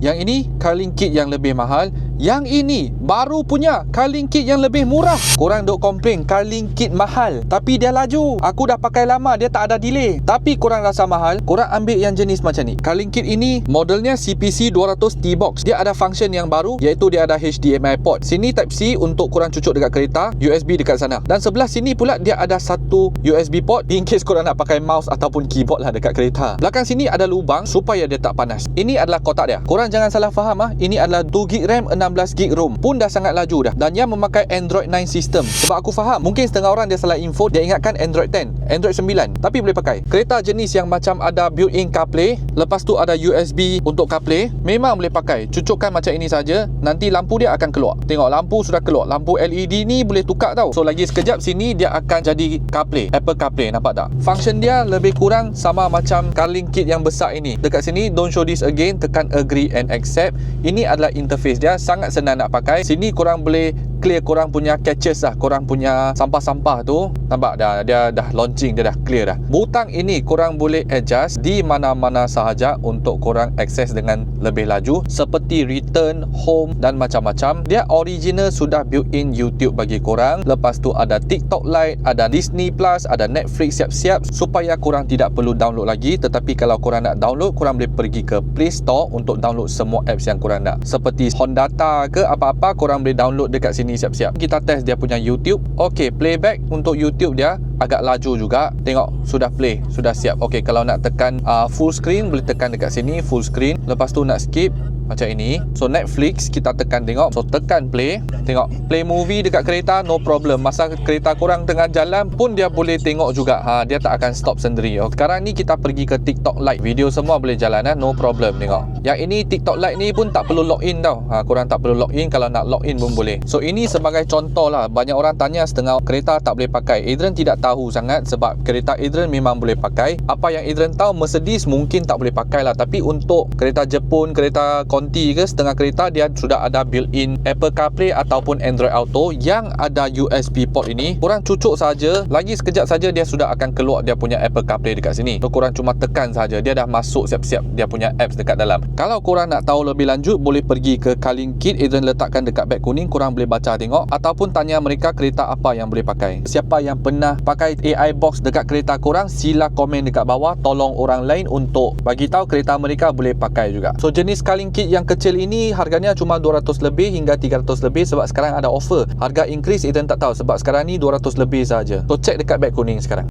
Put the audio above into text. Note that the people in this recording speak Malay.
Yang ini Carling kit yang lebih mahal. Yang ini baru punya Carling kit yang lebih murah. Korang duk komplain Carling kit mahal tapi dia laju. Aku dah pakai lama dia tak ada delay. Tapi korang rasa mahal, korang ambil yang jenis macam ni. Carling kit ini modelnya CPC 200 T-Box. Dia ada function yang baru iaitu dia ada HDMI port. Sini type C untuk korang cucuk dekat kereta, USB dekat sana. Dan sebelah sini pula dia ada satu USB port in case korang nak pakai mouse ataupun keyboard lah dekat kereta. Belakang sini ada lubang supaya dia tak panas. Ini adalah kotak dia. Korang jangan salah faham ah. Ini adalah 2GB RAM 16GB ROM. Pun dah sangat laju dah. Dan dia memakai Android 9 system. Sebab aku faham, mungkin setengah orang dia salah info, dia ingatkan Android 10, Android 9. Tapi boleh pakai. Kereta jenis yang macam ada built-in CarPlay, lepas tu ada USB untuk CarPlay, memang boleh pakai. Cucukkan macam ini saja, nanti lampu dia akan keluar. Tengok lampu sudah keluar. Lampu LED ni boleh tukar tau. So lagi sekejap sini dia akan jadi CarPlay, Apple CarPlay, nampak tak? Function dia lebih kurang sama macam Carling kit yang besar ini. Dekat sini don't show this again, tekan agree and accept. Ini adalah interface dia, sangat senang nak pakai. Sini korang boleh clear korang punya catches lah korang punya sampah-sampah tu. Nampak dah? Dia dah launching dia dah clear dah. Butang ini korang boleh adjust di mana-mana sahaja untuk korang access dengan lebih laju seperti return home dan macam-macam. Dia original sudah built in YouTube bagi korang. Lepas tu ada TikTok Lite ada Disney Plus ada Netflix siap-siap supaya korang tidak perlu download lagi. Tetapi kalau korang nak download korang boleh pergi ke Play Store untuk download semua apps yang korang nak. Seperti Hondata ke apa-apa korang boleh download dekat sini siap-siap. Kita test dia punya YouTube. Ok playback untuk YouTube dia agak laju juga. Tengok sudah play sudah siap. Ok kalau nak tekan uh, full screen boleh tekan dekat sini full screen. Lepas tu nak skip macam ini. So Netflix kita tekan tengok. So tekan play. Tengok play movie dekat kereta no problem. Masa kereta korang tengah jalan pun dia boleh tengok juga. Ha, dia tak akan stop sendiri. Okay. sekarang ni kita pergi ke TikTok Lite. Video semua boleh jalan ha? no problem tengok. Yang ini TikTok Lite ni pun tak perlu login tau. Ha, korang tak perlu login. Kalau nak login pun boleh. So ini sebagai contoh lah. Banyak orang tanya setengah kereta tak boleh pakai. Adrian tidak tahu sangat sebab kereta Adrian memang boleh pakai. Apa yang Adrian tahu Mercedes mungkin tak boleh pakai lah. Tapi untuk kereta Jepun kereta Conti ke setengah kereta dia sudah ada built-in Apple CarPlay ataupun Android Auto yang ada USB port ini. Korang cucuk saja lagi sekejap saja dia sudah akan keluar dia punya Apple CarPlay dekat sini. So korang cuma tekan saja dia dah masuk siap-siap dia punya apps dekat dalam. Kalau korang nak tahu lebih lanjut boleh pergi ke Carling Kit Adrian letakkan dekat beg kuning korang boleh baca tengok ataupun tanya mereka kereta apa yang boleh pakai. Siapa yang pernah pakai AI box dekat kereta korang sila komen dekat bawah tolong orang lain untuk bagi tahu kereta mereka boleh pakai juga. So jenis Carling Kit yang kecil ini harganya cuma 200 lebih hingga 300 lebih sebab sekarang ada offer. Harga increase Ethan tak tahu sebab sekarang ni 200 lebih saja. So check dekat beg kuning sekarang.